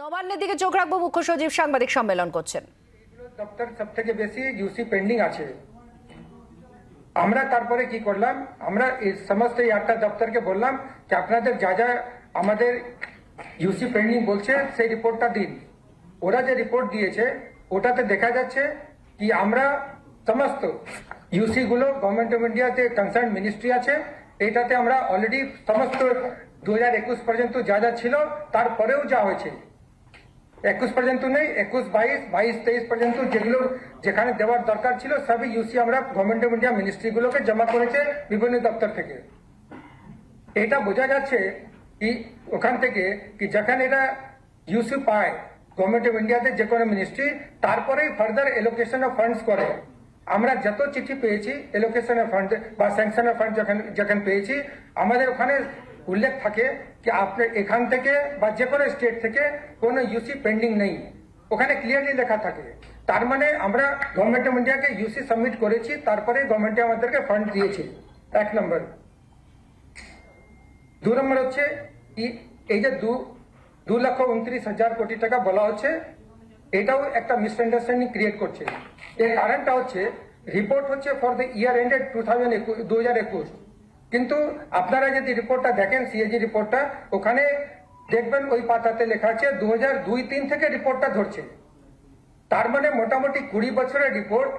নবান্নের দিকে চোখ রাখব মুখ্য সচিব সাংবাদিক সম্মেলন করছেন। দপ্তর সব থেকে বেশি ইউসি পেন্ডিং আছে। আমরা তারপরে কি করলাম? আমরা এই সমস্ত এই আটটা দপ্তরকে বললাম যে আপনাদের যা যা আমাদের ইউসি পেন্ডিং বলছে, সেই রিপোর্টটা দিন। ওরা যে রিপোর্ট দিয়েছে, ওটাতে দেখা যাচ্ছে কি আমরা সমস্ত ইউসি গুলো গভর্নমেন্ট অফ ইন্ডিয়াতে কনসার্ন মিনিস্ট্রি আছে। এটাতে আমরা অলরেডি সমস্ত দু হাজার একুশ পর্যন্ত যা যা ছিল, তারপরেও যা হয়েছে। একুশ পর্যন্ত নেই, একুশ, বাইশ বাইশ, তেইশ পর্যন্ত যেগুলো যেখানে দেওয়ার দরকার ছিল, সবই ইউসি আমরা গভর্নমেন্ট অফ ইন্ডিয়া মিনিস্ট্রিগুলোকে জমা করেছে বিভিন্ন দপ্তর থেকে। এটা বোঝা যাচ্ছে কি ওখান থেকে কি যখন এটা ইউসি পায় গভর্নমেন্ট অফ ইন্ডিয়াতে যে কোনো মিনিস্ট্রি তারপরেই ফার্দার এলোকেশন অফ ফান্ডস করে। আমরা যত চিঠি পেয়েছি এলোকেশন অফ ফান্ড বা স্যাংশন অফ ফান্ড যখন যখন পেয়েছি, আমাদের ওখানে উল্লেখ থাকে যে আপনি এখান থেকে বা যে কোনো স্টেট থেকে কোনো ইউসি পেন্ডিং নেই। ওখানে ক্লিয়ারলি লেখা থাকে। তার মানে আমরা গভর্নমেন্ট অফ ইন্ডিয়াকে ইউসি সাবমিট করেছি তারপরে গভর্নমেন্ট আমাদেরকে ফান্ড দিয়েছে। এক নম্বর। দু নম্বর হচ্ছে এই যে দু লক্ষ উনত্রিশ হাজার কোটি টাকা বলা হচ্ছে, এটাও একটা মিসআন্ডারস্ট্যান্ডিং ক্রিয়েট করছে। এর কারণটা হচ্ছে রিপোর্ট হচ্ছে for the year ended two thousand দু হাজার একুশ। কিন্তু আপনারা যদি রিপোর্টটা দেখেন সিএজি রিপোর্টটা, ওখানে দেখবেন ওই পাতাতে লেখা আছে দু হাজার দুই তিন থেকে রিপোর্টটা ধরছে। তার মানে মোটামুটি কুড়ি বছরের রিপোর্ট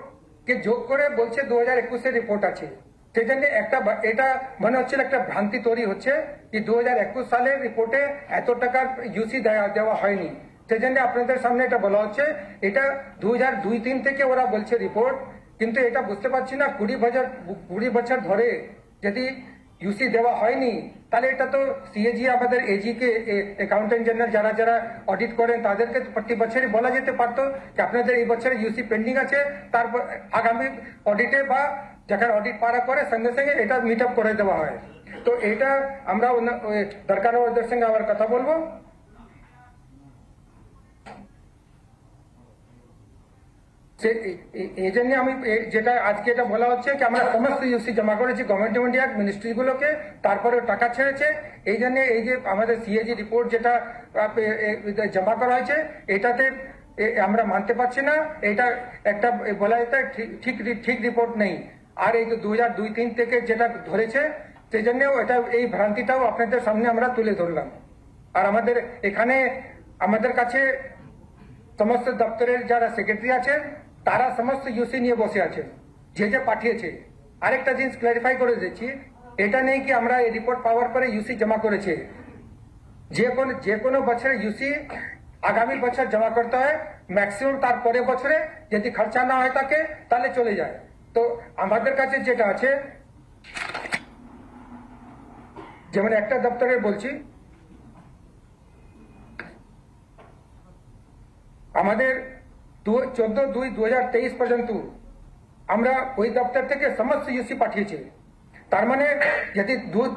কে যোগ করে বলছে দু হাজার একুশের রিপোর্ট আছে। সেই জন্য একটা এটা মনে হচ্ছে একটা ভ্রান্তি তৈরি হচ্ছে কি দু হাজার একুশ সালের রিপোর্টে এত টাকার ইউসি দেওয়া হয়নি। সেই জন্য আপনাদের সামনে এটা বলা হচ্ছে, এটা দু হাজার দুই তিন থেকে ওরা বলছে রিপোর্ট, কিন্তু এটা বুঝতে পারছি না কুড়ি বছর কুড়ি বছর ধরে যদি ইউসি দেওয়া হয়নি, তাহলে এটা তো সিএজি আমাদের এজি কে অ্যাকাউন্টেন্ট জেনারেল যারা যারা অডিট করেন, তাদেরকে প্রতি বছরই বলা যেতে পারতো যে আপনাদের এই বছরে ইউসি পেন্ডিং আছে, তারপর আগামী অডিটে বা যেখানে অডিট পারা করে সঙ্গে সঙ্গে এটা মিট আপ করে দেওয়া হয়। তো এটা আমরা দরকার ওদের সঙ্গে আবার কথা বলব। এই- আমি যেটা আজকে এটা বলা হচ্ছে কি আমরা সমস্ত ইউসি জমা করেছি গভর্নমেন্ট অফ মিনিস্ট্রিগুলোকে তারপরে টাকা ছেড়েছে। এই জন্য এই যে আমাদের সিএজি রিপোর্ট যেটা জমা করা হয়েছে, এটাতে আমরা মানতে পারছি না। এটা একটা বলা যেতে ঠিক- ঠিক ঠিক রিপোর্ট নেই। আর এই যে দু হাজার দুই তিন থেকে যেটা ধরেছে, সেই জন্য এটা, এই ভ্রান্তিটাও আপনাদের সামনে আমরা তুলে ধরলাম। আর আমাদের এখানে, আমাদের কাছে সমস্ত দপ্তরের যারা সেক্রেটারি আছেন তারা সমস্ত ইউসি নিয়ে বসে আছেন যে যে পাঠিয়েছে। আরেকটা জিনিস ক্লারিফাই করে দিচ্ছি, এটা নেই কি আমরা এই রিপোর্ট পাওয়ার পরে ইউসি জমা করেছে। যে কোনো যে কোনো বছরে ইউসি আগামী বছর জমা করতে হয় ম্যাক্সিমাম তার পরের বছরে যদি খরচা না হয় তাকে, তাহলে চলে যায়। তো আমাদের কাছে যেটা আছে, যেমন একটা দপ্তরে বলছি, আমাদের চোদ্দ দুই দু পর্যন্ত আমরা ওই দপ্তর থেকে সমস্ত ইউসি পাঠিয়েছি। তার মানে যদি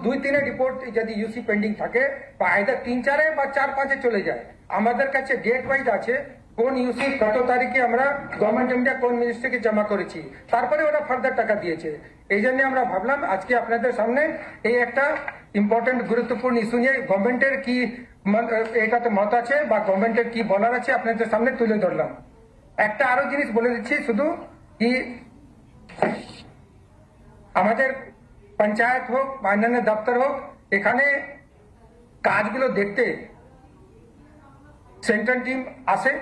দুই তিনে রিপোর্ট যদি ইউসি পেন্ডিং থাকে বা আইদার তিন চারে বা চার পাঁচে চলে যায়, আমাদের কাছে ডেট ওয়াইজ আছে কোন ইউসি কত তারিখে আমরা গভর্নমেন্ট ইন্ডিয়া কোন মিনিস্ট্রিকে জমা করেছি। তারপরে ওরা ফার্দার টাকা দিয়েছে। এই জন্য আমরা ভাবলাম আজকে আপনাদের সামনে এই একটা ইম্পর্টেন্ট গুরুত্বপূর্ণ ইস্যু নিয়ে গভর্নমেন্টের কি এটাতে মত আছে বা গভর্নমেন্টের কি বলার আছে আপনাদের সামনে তুলে ধরলাম। একটা আরও জিনিস বলে দিচ্ছি, শুধু কি আমাদের পঞ্চায়েত হোক বা অন্যান্য দপ্তর হোক, এখানে কাজগুলো দেখতে সেন্ট্রাল টিম আসে।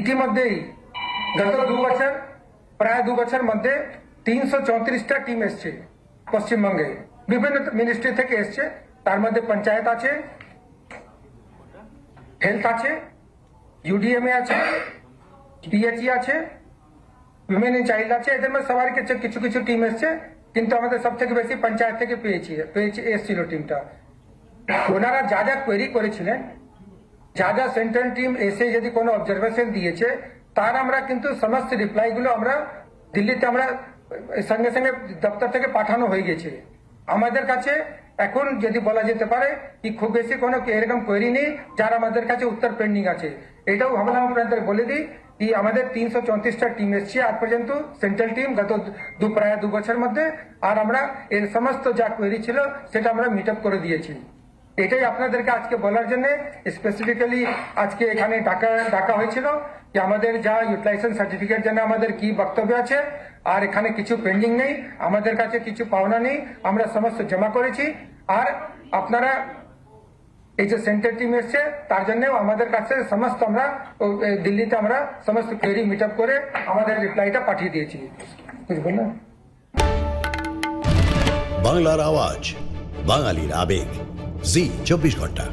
ইতিমধ্যেই গত দু বছর, প্রায় দু বছর মধ্যে তিনশো চৌত্রিশটা টিম এসছে পশ্চিমবঙ্গে। বিভিন্ন মিনিস্ট্রি থেকে এসছে, তার মধ্যে পঞ্চায়েত আছে হেলথ আছে ইউডিএমএ আছে পিএচই আছে উইমেন ইন চাইল্ড আছে, এদের মধ্যে সবার কাছে, কিছু কিছু টিম এসছে, কিন্তু আমাদের সব থেকে বেশি পঞ্চায়েত থেকে পেয়েছি পেয়েছি, এসছিল টিমটা ওনারা যা যা কোয়েরি করেছিলেন, যা যা সেন্ট্রাল টিম এসে যদি কোনো অবজারভেশন দিয়েছে, তার আমরা কিন্তু সমস্ত রিপ্লাই গুলো আমরা দিল্লিতে আমরা সঙ্গে সঙ্গে দপ্তর থেকে পাঠানো হয়ে গেছে। আমাদের কাছে এখন যদি বলা যেতে পারে কি খুব বেশি কোনো এরকম কোয়েরি নেই, যারা আমাদের কাছে উত্তর পেন্ডিং আছে। এটাও ভাবলাম আপনাদের বলে দিই কি আমাদের তিনশো চৌত্রিশটা টিম এসছে। আজ পর্যন্ত সেন্ট্রাল টিম গত দু, প্রায় দু বছর মধ্যে। আর আমরা এর সমস্ত যা কোয়েরি ছিল সেটা আমরা মিট আপ করে দিয়েছি। এটাই আপনাদেরকে আজকে বলার জন্য। স্পেসিফিক্যালি আজকে এখানে ডাকা ডাকা হয়েছিল যে আমাদের যা ইউটিলাইজেশন সার্টিফিকেট জন্য আমাদের কি বক্তব্য আছে। আর এখানে কিছু পেন্ডিং নেই। আমাদের কাছে কিছু পাওনা নেই। আমরা সমস্ত জমা করেছি। আর আপনারা এই যে সেন্টার টিম এসছে, তার জন্য আমাদের কাছে সমস্ত আমরা দিল্লিতে আমরা সমস্ত কোয়েরি মিট আপ করে আমাদের রিপ্লাইটা পাঠিয়ে দিয়েছি। বুঝবেন না? বাংলার আওয়াজ, বাঙালির আবেগ। জি, চব্বিশ ঘণ্টা।